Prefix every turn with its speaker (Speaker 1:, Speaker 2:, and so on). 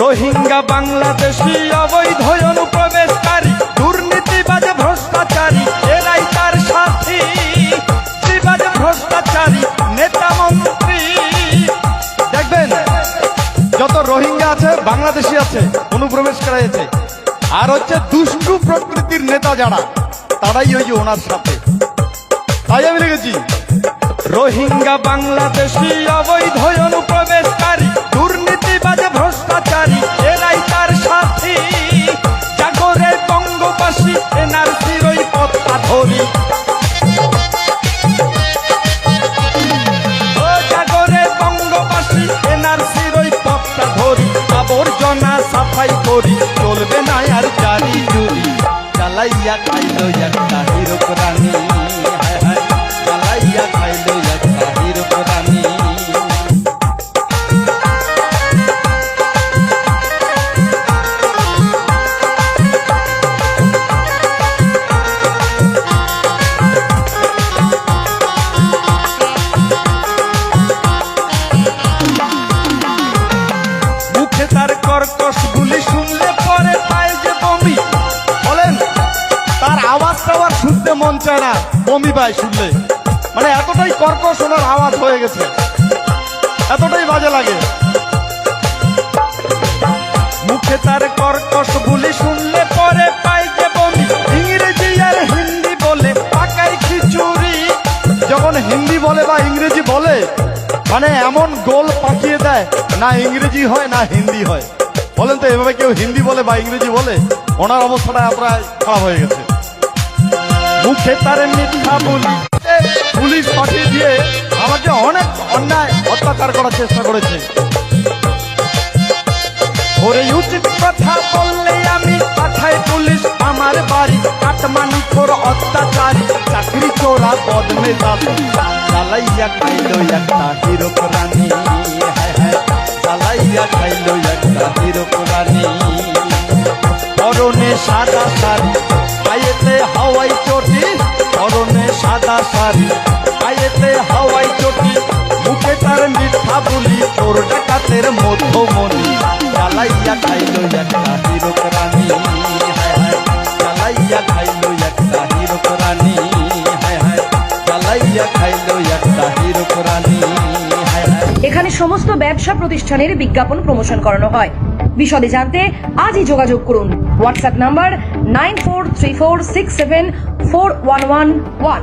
Speaker 1: রোহিঙ্গা বাংলাদেশি অবৈধ অনুপ্রবেশকারী, দুর্নীতিবাজ ভ্রষ্টাচারী, এরাই তার সাথী। বিবাদ ভ্রষ্টাচারী, নেতা মন্ত্রী। দেখবেন, যত রোহিঙ্গা আছে, বাংলাদেশি আছে, অনুপ্রবেশকারী আছে, আর হচ্ছে দুষ্টু প্রকৃতির নেতা যারা, তারাই ওই যে ওনার সাথে। তাই আমি লিখেছি, রোহিঙ্গা বাংলাদেশি অবৈধ অনুপ্রবেশকারী খাইলো একটা হিরো মন চায় না, বমি পায় শুনলে। মানে এতটাই কর্কশ ওনার আওয়াজ হয়ে গেছে। এতটাই বাজে লাগে। মুখে তার কর্কশ গুলি শুনলে পরে পায় যে বমি। ইংরেজি আর হিন্দি বলে পাকাই খিচুড়ি। যখন হিন্দি বলে বা ইংরেজি বলে মানে এমন গোল পাকিয়ে দেয়, না ইংরেজি হয়, না হিন্দি হয়। বলেন তো, এভাবে কেউ হিন্দি বলে বা ইংরেজি বলে, ওনার অবস্থাটা প্রায় খারাপ হয়ে গেছে। মুখে তার মিথ্যা বলি। পুলিশ পাঠিয়ে দিয়ে আমাকে অনেক অন্যায় অত্যাচার করার চেষ্টা করেছে। ওরে উচিত কথা বললে আমি পাঠাই পুলিশ। আমার বাড়ি কাটমানি তোর চাকরি চোরা দাবি খাইলো একটা হ্যাঁ হ্যাঁ খাইলো একটা পায়েতে হাওয়াই চটি, মুখে তার বলি তোর ডাকাতের খাইলো একটা হিরো রানী খাইলো একটা হিরো রানী খাইলো একটা হিরো রানী
Speaker 2: এখানে সমস্ত ব্যবসা প্রতিষ্ঠানের বিজ্ঞাপন প্রমোশন করানো হয়। বিশদে জানতে আজই যোগাযোগ করুন। WhatsApp number nine four three four six seven four one one one.